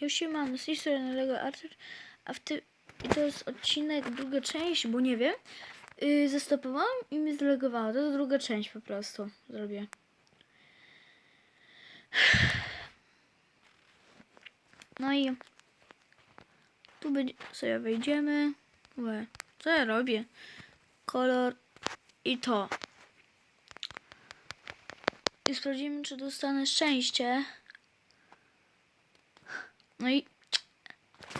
już się mam z tej strony Lego Archer, a w tym to jest odcinek, druga część, bo nie wiem. Yy, zastopowałam i mi zlegowało. To jest druga część po prostu zrobię. No i tu będzie, sobie wejdziemy. Łe, co ja robię? Kolor i to. I sprawdzimy, czy dostanę szczęście. No i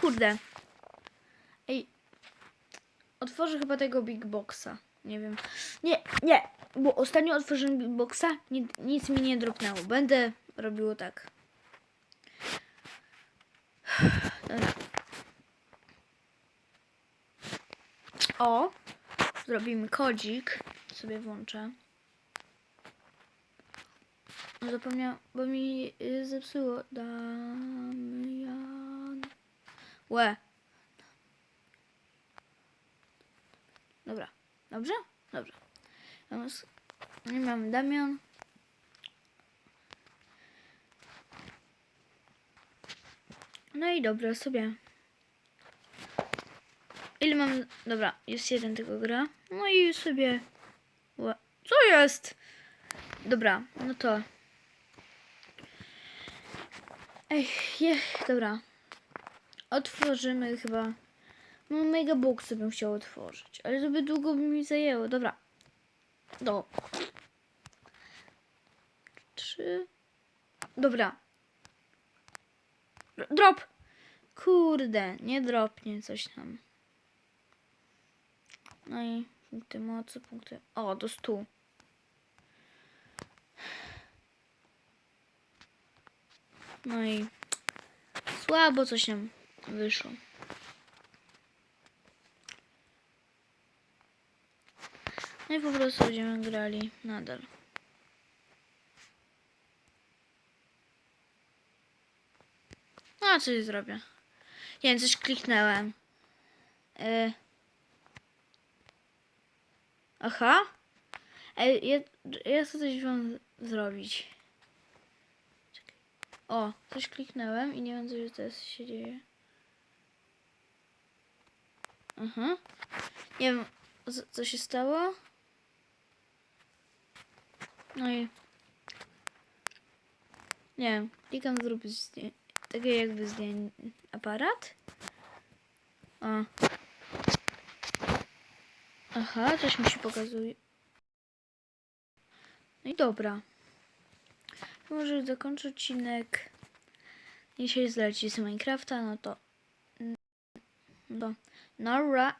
kurde. Ej, otworzę chyba tego Big Boxa. Nie wiem. Nie, nie, bo ostatnio otworzyłem Big Boxa, ni- nic mi nie dropnęło. Będę robiło tak. Dobra. O, zrobimy kodzik. Sobie włączę. Zapomniałam, bo mi y, zepsuło. Damian. Łe. Dobra. Dobrze? Dobrze. Nie mamy Damian. No i dobra sobie. Ile mam? Dobra, jest jeden tego gra. No i sobie. Co jest? Dobra, no to. Ej, je, dobra. Otworzymy chyba. No mega boxy bym chciał otworzyć, ale to by długo by mi zajęło. Dobra. Do. Trzy. Dobra. Dro- Drop. Kurde, nie dropnie coś tam. No i punkty mocy, punkty. O, do stu. No i słabo coś nam wyszło. No i po prostu będziemy grali nadal. No, coś zrobię. Nie wiem, coś kliknęłem. Y... Aha. Ej, ja, ja chcę coś wam zrobić. O, coś kliknąłem i nie wiem, co teraz się dzieje. Aha. Nie wiem, co, się stało. No i... Nie wiem, klikam zrobić zdję- takie jakby zdjęcie aparat. O. Aha, coś mi się pokazuje. No i dobra. Może zakończę odcinek. Dzisiaj zleci z Minecrafta, no to... No, Nora